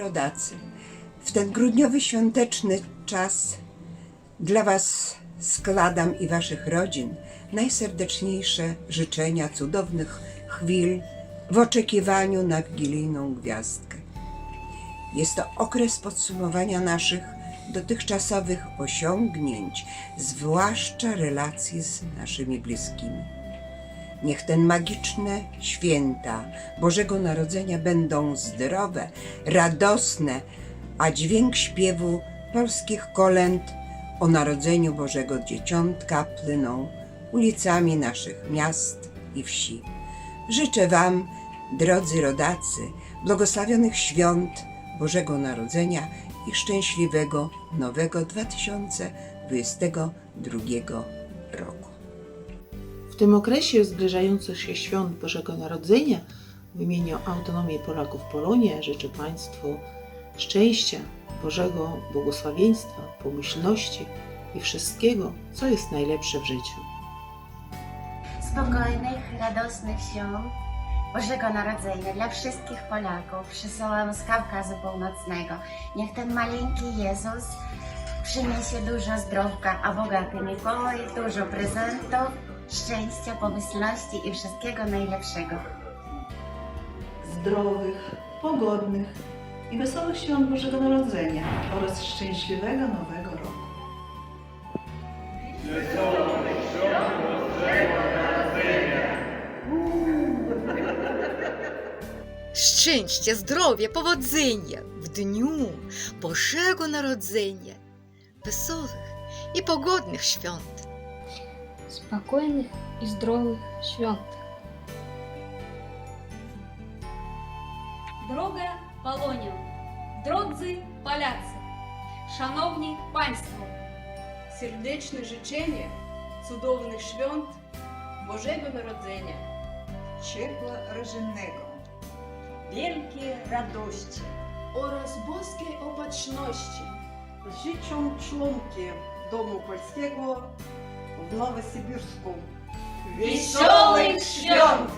rodacy, w ten grudniowy świąteczny czas dla Was składam i Waszych rodzin najserdeczniejsze życzenia cudownych chwil w oczekiwaniu na wigilijną gwiazdkę. Jest to okres podsumowania naszych dotychczasowych osiągnięć, zwłaszcza relacji z naszymi bliskimi. Niech ten magiczne święta Bożego Narodzenia będą zdrowe, radosne, a dźwięk śpiewu polskich kolęd o narodzeniu Bożego Dzieciątka płyną ulicami naszych miast i wsi. Życzę Wam, drodzy rodacy, błogosławionych świąt Bożego Narodzenia i szczęśliwego nowego 2022 roku. Tym okresie zbliżających się świąt Bożego Narodzenia w imieniu Autonomii Polaków w Polonie życzę Państwu szczęścia, Bożego błogosławieństwa, pomyślności i wszystkiego, co jest najlepsze w życiu. spokojnych, radosnych świąt Bożego Narodzenia dla wszystkich Polaków przysyłam z Kaukazu Północnego. Niech ten maleńki Jezus przyniesie dużo zdrowka, a bogaty Mikołaj dużo prezentów, szczęścia, pomyślności i wszystkiego najlepszego. zdrowych, pogodnych i wesołych świąt Bożego Narodzenia oraz szczęśliwego Nowego Roku. Szczęście, zdrowie, powodzenia w dniu Bożego Narodzenia, wesołych i pogodnych świąt. Spokojnych i zdrowych świąt. Droga Polonia, drodzy Polacy, szanowni Państwo, serdeczne życzenia cudownych świąt Bożego Narodzenia, ciepła rodzinnego, wielkiej radości oraz boskiej opatrzności. życzą członki Domu Polskiego Новосибирском Веселый шлем!